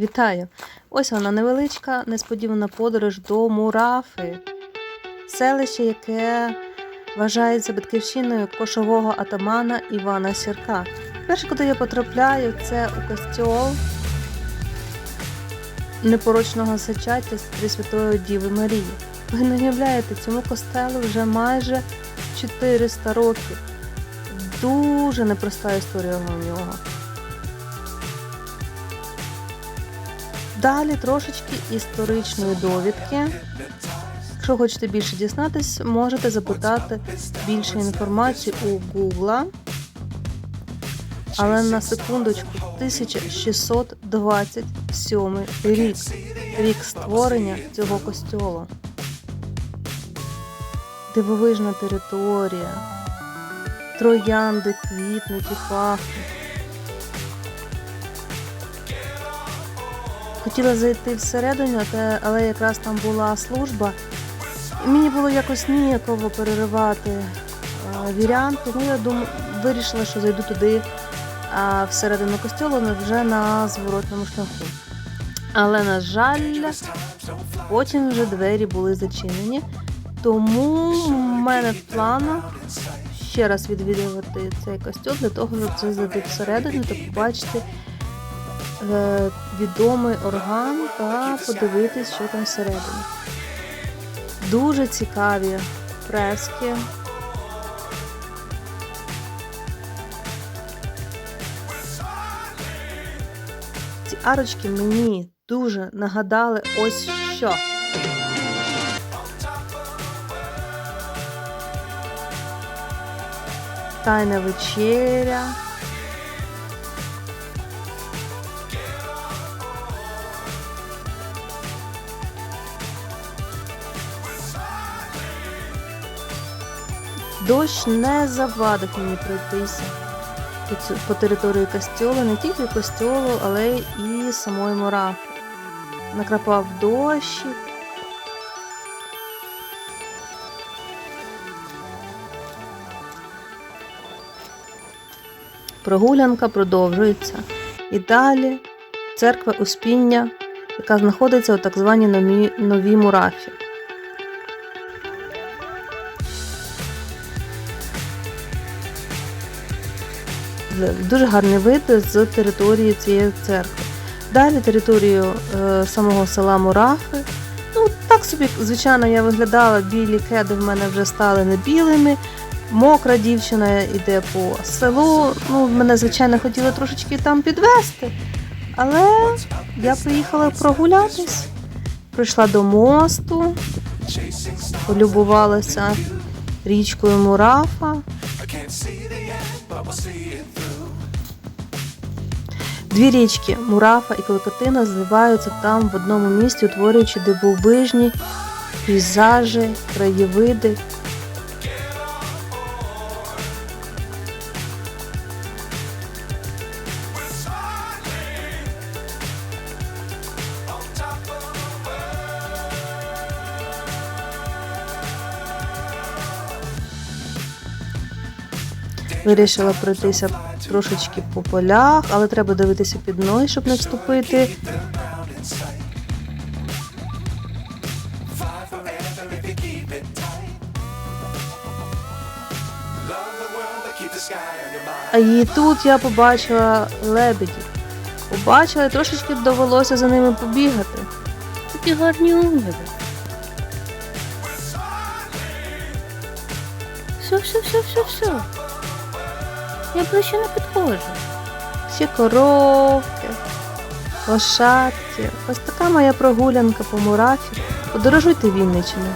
Вітаю! Ось вона невеличка, несподівана подорож до Мурафи, селище, яке вважається батьківщиною кошового атамана Івана Сірка. Перше, куди я потрапляю, це у костьол непорочного зачаття Пресвятої Діви Марії. Ви не уявляєте, цьому костелу вже майже 400 років. Дуже непроста історія у нього. Далі трошечки історичної довідки. Якщо хочете більше дізнатись, можете запитати більше інформації у Гугла. Але на секундочку, 1627 рік, рік створення цього костьолу. Дивовижна територія, троянди квітнуть і пахнуть. Хотіла зайти всередину, але якраз там була служба. І мені було якось ніяково переривати е, вірянки. Ну, я дум... вирішила, що зайду туди а, всередину костюлу але вже на зворотному шляху. Але, на жаль, потім вже двері були зачинені. Тому в мене в планах ще раз відвідувати цей костюм для того, щоб це зайти всередину та побачити відомий орган та подивитись, що там всередині. Дуже цікаві фрески. Ці арочки мені дуже нагадали ось що. Тайна вечеря. Дощ не завадив мені пройтися по території костьолу, не тільки костьолу, але і самої Мурафи. Накрапав дощ. Прогулянка продовжується. І далі церква Успіння, яка знаходиться у так званій новій, новій Дуже гарний вид з території цієї церкви. Далі територію е, самого села Мурафи. Ну, так собі, звичайно, я виглядала, білі кеди в мене вже стали не білими. Мокра дівчина йде по селу. Ну, мене, звичайно, хотіли трошечки там підвести. Але я приїхала прогулятись, прийшла до мосту, полюбувалася річкою Мурафа. Дві річки Мурафа і Кликотина зливаються там в одному місці, утворюючи дивовижні пейзажі, краєвиди. Вирішила пройтися трошечки по полях, але треба дивитися під ноги, щоб не вступити. І тут я побачила лебедів. Побачила, і трошечки довелося за ними побігати. Такі гарні уміви. Все, все, все, все, все. Я ближче не підходжу. Всі коровки, лошадки. Ось така моя прогулянка по Мурафі. Подорожуйте Вінниччиною.